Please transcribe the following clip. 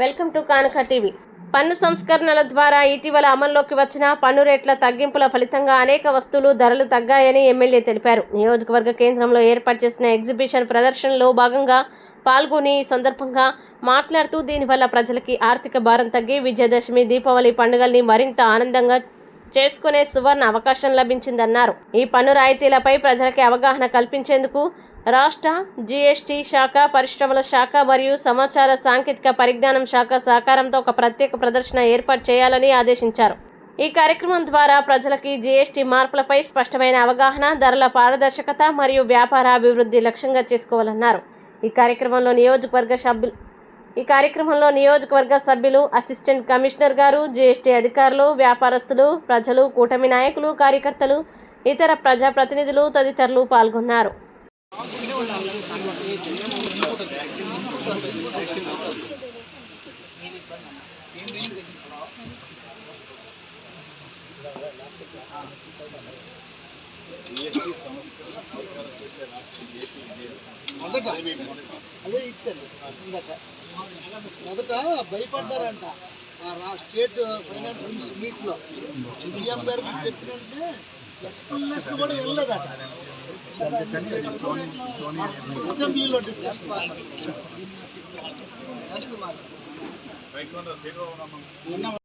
Welcome to Kanaka TV. పన్ను సంస్కరణల ద్వారా ఇటీవల అమల్లోకి వచ్చిన పన్ను రేట్ల తగ్గింపుల ఫలితంగా అనేక వస్తువులు ధరలు తగ్గాయని ఎమ్మెల్యే తెలిపారు. నియోజకవర్గ కేంద్రంలో ఏర్పాటు చేసిన ఎగ్జిబిషన్ ప్రదర్శనలో భాగంగా పాల్గొని ఈ సందర్భంగా మాట్లాడుతూ దీనివల్ల ప్రజలకి ఆర్థిక భారం తగ్గి విజయదశమి దీపావళి పండుగల్ని మరింత ఆనందంగా చేసుకునే సువర్ణ అవకాశం లభించిందన్నారు. ఈ పన్ను రాయితీలపై ప్రజలకి అవగాహన కల్పించేందుకు రాష్ట్ర జీఎస్టీ శాఖ పరిశ్రమల శాఖ మరియు సమాచార సాంకేతిక పరిజ్ఞానం శాఖ సహకారంతో ఒక ప్రత్యేక ప్రదర్శన ఏర్పాటు చేయాలని ఆదేశించారు. ఈ కార్యక్రమం ద్వారా ప్రజలకి జీఎస్టీ మార్పులపై స్పష్టమైన అవగాహన ధరల పారదర్శకత మరియు వ్యాపార అభివృద్ధి లక్ష్యంగా చేసుకోవాలన్నారు. ఈ కార్యక్రమంలో నియోజకవర్గ సభ్యులు ఈ కార్యక్రమంలో నియోజకవర్గ సభ్యులు అసిస్టెంట్ కమిషనర్ గారు జీఎస్టీ అధికారులు వ్యాపారస్తులు ప్రజలు కూటమి నాయకులు కార్యకర్తలు ఇతర ప్రజాప్రతినిధులు తదితరులు పాల్గొన్నారు. మొదట అదే ఇచ్చారు. ఇందాక. మొదట భయపడ్డారంట స్టేట్ ఫైనాన్స్ మినిస్టర్ మీట్లో. సీఎం గారికి చెప్పినంటే ఎక్స్ప్లెనేషన్ కూడా వెళ్ళలేదట. అసెంబ్లీలో డిస్కస్